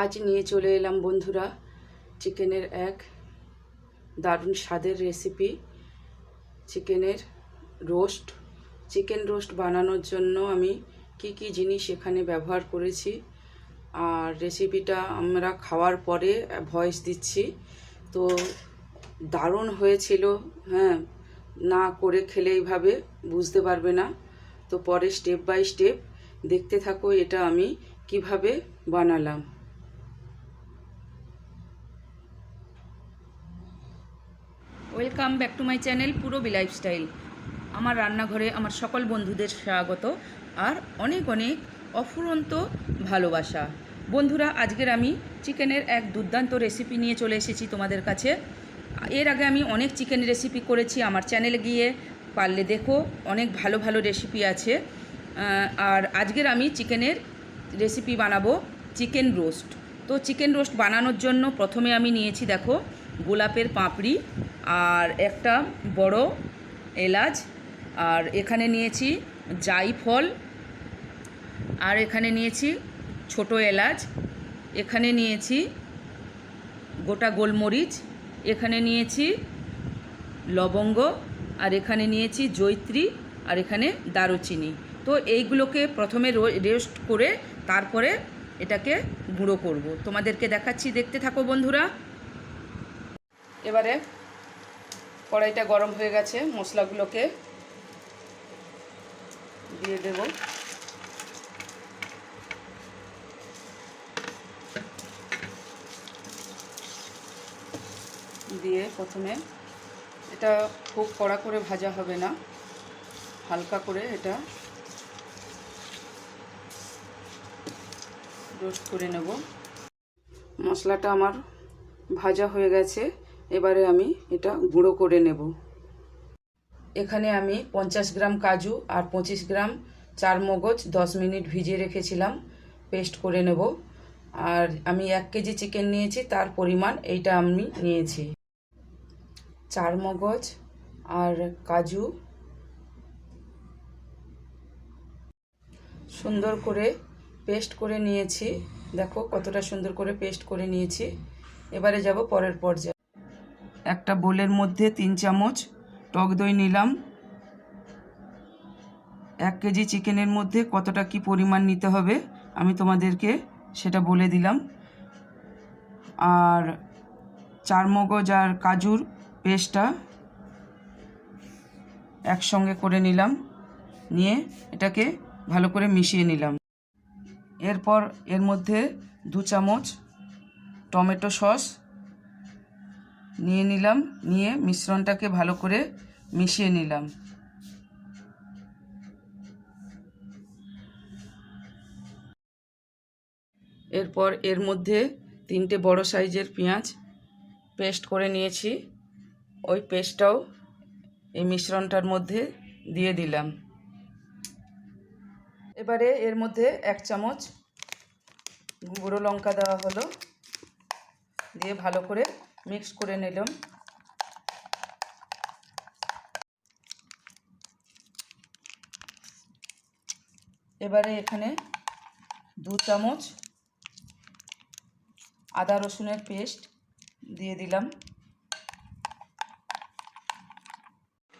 আজ নিয়ে চলে এলাম বন্ধুরা চিকেনের এক দারুণ স্বাদের রেসিপি চিকেনের রোস্ট চিকেন রোস্ট বানানোর জন্য আমি কি কি জিনিস এখানে ব্যবহার করেছি আর রেসিপিটা আমরা খাওয়ার পরে ভয়েস দিচ্ছি। তো দারুণ হয়েছিল হ্যাঁ না করে খেলে এইভাবে বুঝতে পারবে না। তো পরে স্টেপ বাই স্টেপ দেখতে থাকো এটা আমি কীভাবে বানালাম। Welcome back to my channel Purbi lifestyle. আমার রান্নাঘরে আমার সকল বন্ধুদের স্বাগত আর অনেক অনেক অফুরন্ত ভালোবাসা। বন্ধুরা, আজকের আমি চিকেনের এক দুর্দান্ত রেসিপি নিয়ে চলে এসেছি তোমাদের কাছে। এর আগে আমি অনেক চিকেন রেসিপি করেছি আমার চ্যানেলে গিয়ে। পারলে দেখো, অনেক ভালো ভালো রেসিপি আছে। আর আজকের আমি চিকেনের রেসিপি বানাবো চিকেন রোস্ট তো চিকেন রোস্ট বানানোর জন্য প্রথমে আমি নিয়েছি দেখো গোলাপের পাপড়ি আর একটা বড় এলাচ। আর এখানে নিয়েছি জাইফল আর এখানে নিয়েছি ছোট এলাচ। এখানে নিয়েছি গোটা গোলমরিচ। এখানে নিয়েছি লবঙ্গ। আর এখানে নিয়েছি জৈত্রী আর এখানে দারুচিনি। তো এইগুলোকে প্রথমে রেস্ট করে তারপরে এটাকে গুঁড়ো করব। তোমাদেরকে দেখাচ্ছি। দেখতে থাকো বন্ধুরা। এবারে কড়াইটা গরম হয়ে গেছে, মশলাগুলোকে দিয়ে দেব। দিয়ে প্রথমে এটা খুব কড়া করে ভাজা হবে না, হালকা করে এটা রোস্ট করে নেব। মশলাটা আমার ভাজা হয়ে গেছে। এবারে আমি এটা গুঁড়ো করে নেব। এখানে আমি পঞ্চাশ গ্রাম কাজু আর পঁচিশ গ্রাম চার মগজ দশ মিনিট ভিজিয়ে রেখেছিলাম, পেস্ট করে নেব। আর আমি এক কেজি চিকেন নিয়েছি, তার পরিমাণ এইটা আমি নিয়েছি। চার মগজ আর কাজু সুন্দর করে পেস্ট করে নিয়েছি। দেখো কতটা সুন্দর করে পেস্ট করে নিয়েছি। এবারে যাব পরের পর্যায়ে। একটা বোলের মধ্যে তিন চামচ টক দই নিলাম। এক কেজি চিকেনের মধ্যে কতটা কি পরিমাণ নিতে হবে আমি তোমাদেরকে সেটা বলে দিলাম। আর চার মগজ আর কাজুর পেস্টটা একসঙ্গে করে নিলাম। নিয়ে এটাকে ভালো করে মিশিয়ে নিলাম। এরপর এর মধ্যে দু চামচ টমেটো সস নিয়ে নিলাম, নিয়ে মিশ্রণটাকে ভালো করে মিশিয়ে নিলাম। এরপর এর মধ্যে তিনটে বড় সাইজের পেঁয়াজ পেস্ট করে নিয়েছি। ওই পেস্টটাও এই মিশ্রণটার মধ্যে দিয়ে দিলাম। এবারে এর মধ্যে এক চামচ গুঁড়ো লঙ্কা দেওয়া হলো, দিয়ে ভালো করে মিক্স করে নিলাম। এবারে এখানে দু চামচ আদা রসুনের পেস্ট দিয়ে দিলাম।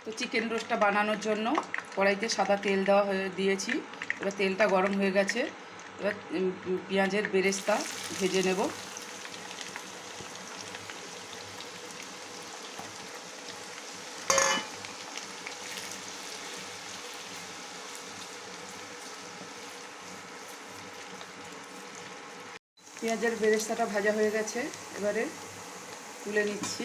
তো চিকেন রোস্টটা বানানোর জন্য কড়াইতে সাদা তেল দেওয়া হয়ে দিয়েছি। এবার তেলটা গরম হয়ে গেছে। এবার পেঁয়াজের বেরেস্তা ভেজে নেব। পেঁয়াজের বেরেস্তাটা ভাজা হয়ে গেছে। এবারে তুলে নিচ্ছি।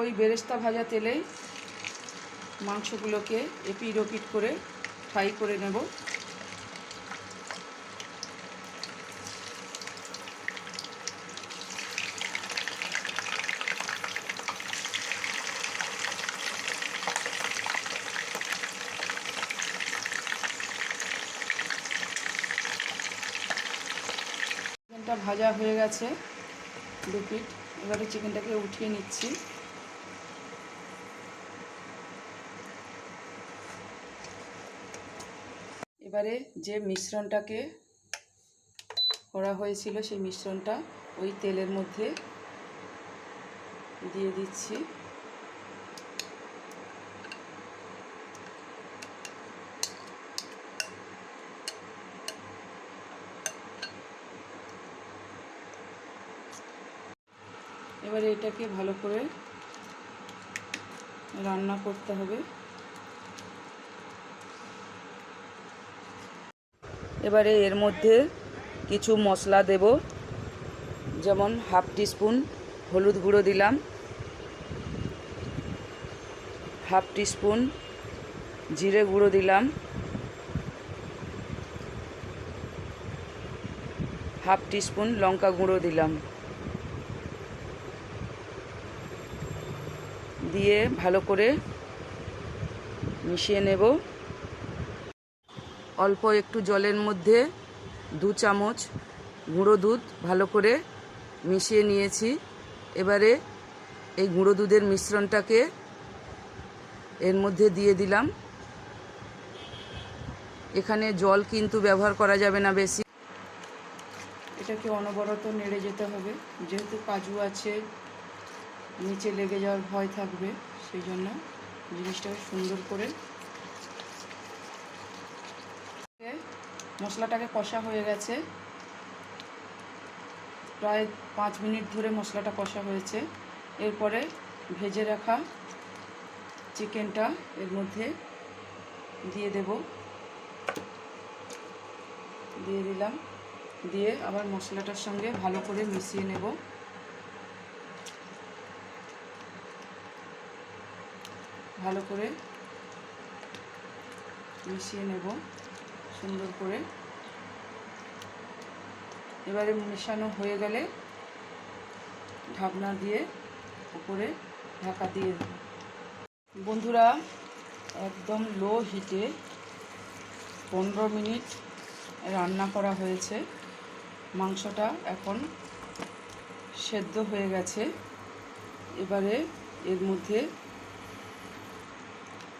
ওই বেরেস্তা ভাজা তেলেই মাংসগুলোকে এপিট ওপিট করে ফ্রাই করে নেব। চিকেনটা ভাজা হয়ে গেছে, দু পিঠ। এবারে চিকেনটাকে উঠিয়ে নিচ্ছি। এবারে যে মিশ্রণটাকে করা হয়েছিল, সেই মিশ্রণটা ওই তেলের মধ্যে দিয়ে দিচ্ছি। এবারে এটাকে ভালো করে রান্না করতে হবে। এবারে এর মধ্যে কিছু মশলা দেব, যেমন হাফ টিস্পুন হলুদ গুঁড়ো দিলাম, হাফ টিস্পুন জিরে গুঁড়ো দিলাম, হাফ টিস্পুন লঙ্কা গুঁড়ো দিলাম। দিয়ে ভালো করে মিশিয়ে নেব। অল্প একটু জলের মধ্যে দু চামচ গুঁড়ো দুধ ভালো করে মিশিয়ে নিয়েছি। এবারে এই গুঁড়ো দুধের মিশ্রণটাকে এর মধ্যে দিয়ে দিলাম। এখানে জল কিন্তু ব্যবহার করা যাবে না বেশি। এটাকে অনবরত নেড়ে যেতে হবে। যেহেতু কাজু আছে নিচে লেগে যাওয়ার ভয় থাকবে, সেই জন্য জিনিসটাকে সুন্দর করে মশলাটাকে কষা হয়ে গেছে। প্রায় পাঁচ মিনিট ধরে মশলাটা কষা হয়েছে। এরপরে ভেজে রাখা চিকেনটা এর মধ্যে দিয়ে দেব। দিয়ে দিলাম। দিয়ে আবার মশলাটার সঙ্গে ভালো করে মিশিয়ে নেব। ভালো করে মিশিয়ে নেব, সুন্দর করে। এবারে মেশানো হয়ে গেলে ঢাকনা দিয়ে উপরে ঢাকা দিয়ে দেব। বন্ধুরা, একদম লো হিটে পনেরো মিনিট রান্না করা হয়েছে। মাংসটা এখন সেদ্ধ হয়ে গেছে। এবারে এর মধ্যে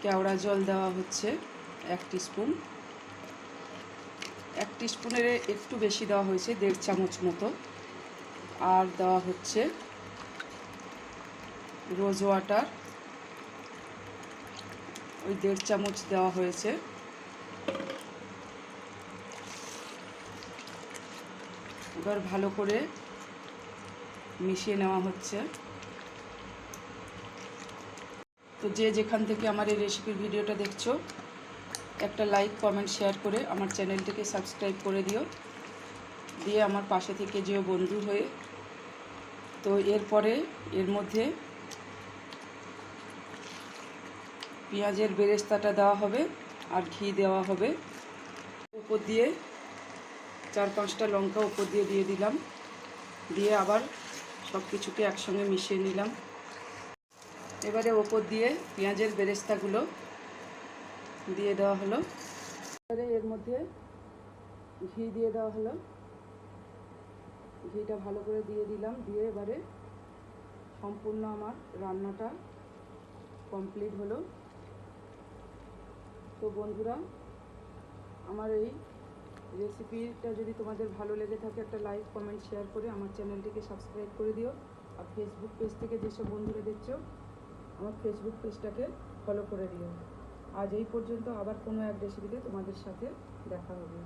কেওড়া জল দেওয়া হচ্ছে এক স্পুন এক স্পুনের একটু বেশি দেওয়া হয়েছে, দেড় চামচ মতো। আর দেওয়া হচ্ছে রোজ ওয়াটার। ওই দেড় চামচ দেওয়া হয়েছে। এবার ভালো করে মিশিয়ে নেওয়া হচ্ছে। তো যে যেখান থেকে আমার এই রেসিপির ভিডিওটা দেখছ, একটা লাইক কমেন্ট শেয়ার করে আমার চ্যানেলটিকে সাবস্ক্রাইব করে দিও। দিয়ে আমার পাশে থেকে যেও বন্ধু হয়ে। তো এরপরে এর মধ্যে পেঁয়াজের বেরেস্তাটা দেওয়া হবে আর ঘি দেওয়া হবে। উপর দিয়ে চার পাঁচটা লঙ্কা উপর দিয়ে দিয়ে দিলাম। দিয়ে আবার সব কিছুকে একসঙ্গে মিশিয়ে নিলাম। এবারে ওপর দিয়ে পেঁয়াজের বেরেস্তাগুলো দিয়ে দেওয়া হলো। এবারে এর মধ্যে ঘি দিয়ে দেওয়া হলো। ঘিটা ভালো করে দিয়ে দিলাম। দিয়ে এবারে সম্পূর্ণ আমার রান্নাটা কমপ্লিট হলো। তো বন্ধুরা, আমার এই রেসিপিটা যদি তোমাদের ভালো লেগে থাকে, একটা লাইক, কমেন্ট, শেয়ার করে আমার চ্যানেলটিকে সাবস্ক্রাইব করে দিও। আর ফেসবুক পেজ থেকে যেসব বন্ধুরা দেখছ আমার ফেসবুক পেজটাকে ফলো করে দিও। আজ এই পর্যন্ত আবার কোনো এক রেসিপিতে তোমাদের সাথে দেখা হবে।